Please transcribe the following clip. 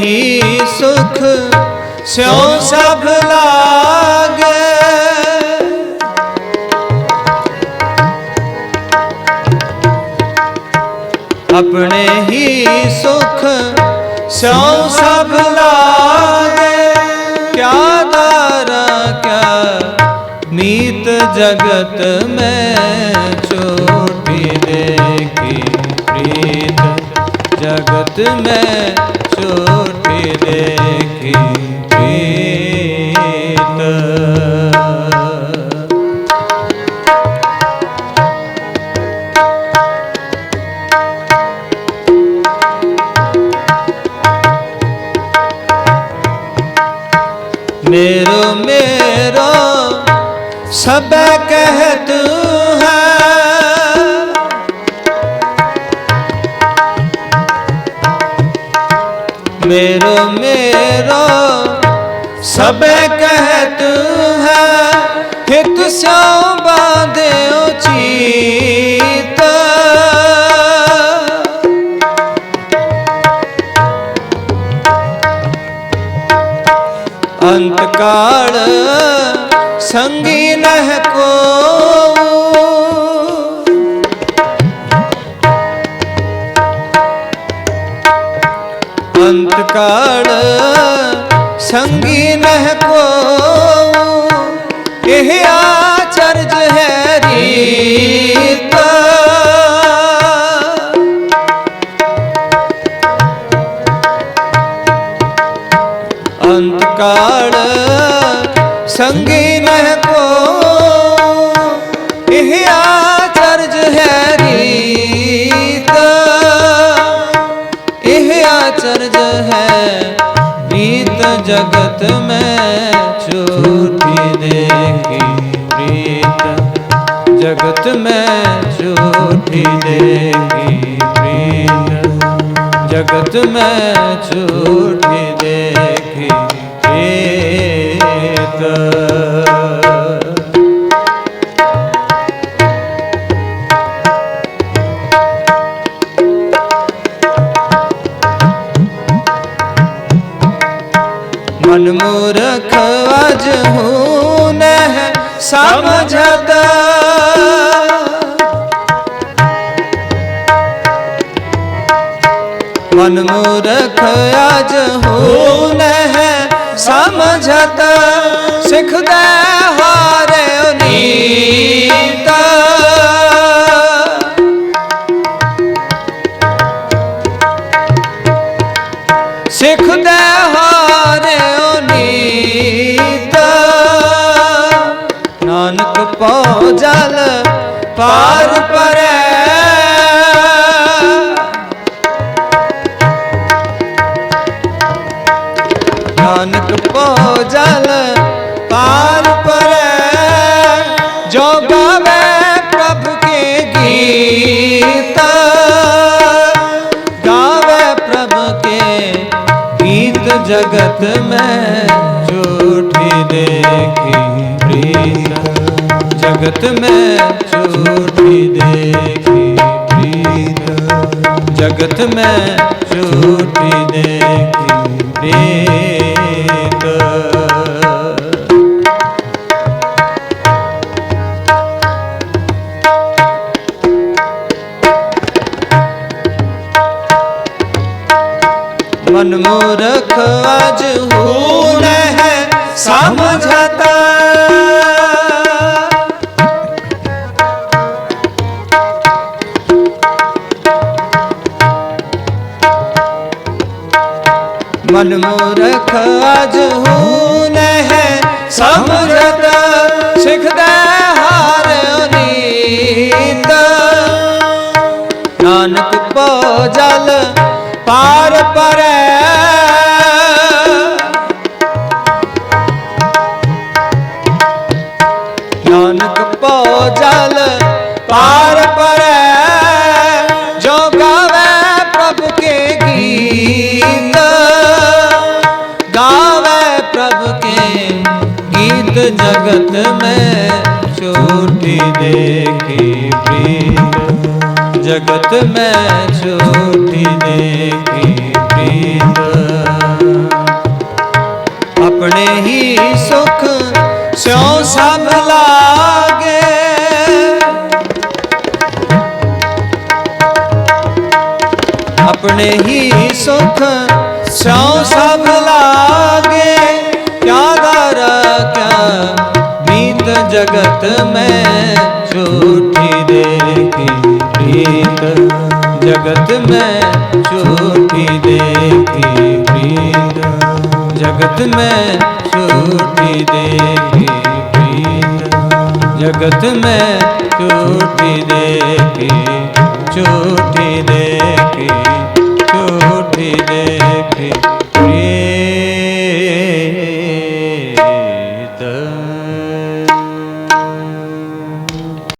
ही सुख, स्यों सब लागे। अपने ही सुख, स्यों सब लागे। क्या दारा क्या मीत जगत में छोटी देखी प्रीत जगत में ਝੂਠੀ ਲੇਖੀ ਮੇਰੋ ਮੇਰੋ ਸਭੈ ਕਹਿ ਤੂੰ मेरो मेरो सब कहत है हित स्यों बांधे चीत अंत काल संगी नह को अंत काल संगी नह को। यह आचर्ज है रीत। अंत काल संगी नह को। ਪ੍ਰੀਤ ਜਗਤ ਮੈਂ ਛੂਟੀ ਦੇਖੀ। ਪ੍ਰੀਤ ਜਗਤ ਮੈਂ ਛੂਟੀ ਦੇਖੀ। ਪ੍ਰੀਤ ਜਗਤ ਮੈਂ ਛੂਟੀ मन मूर्ख अज हूँ नह समझत मन मूर्ख अज हूँ नह समझत सिख जल पार पर। नानक पो जल पार पर। जो गावे प्रभु के गीत, गावे प्रभु के गीत जगत में झूठी देखी प्रीत। जगत में झूठी देखी प्रीत। जगत में झूठी देखी प्रीत। मन मूर्ख आज ਮਨ ਮੂਰਖ ਅਜ ਹੂ ਨਹਿ ਸਮਝਤ ਸਿਖਦਾ ਹਾਰ ਨੀਤ ਨਾਨਕ ਪੋ ਜਲ ਪਾਰ ਪਾ जगत में छोटी देखी प्रीत जगत में छोटी देखी प्रीत अपने ही सुख स्यो सब लागे। अपने ही सुख सौ सब ਪ੍ਰੀਤ ਜਗਤ ਮੈਂ ਛੋਟੀ ਦੇਖੀ ਪ੍ਰੀਤ। ਜਗਤ ਮੈਂ ਛੋਟੀ ਦੇਖੀ ਪ੍ਰੀਤ। ਜਗਤ ਮੈਂ ਛੋਟੀ ਦੇਖੀ ਪ੍ਰੀਤ। ਜਗਤ ਮੈਂ ਛੋਟੀ ਦੇਖੀ ਛੋਟੀ ਦੇਖੀ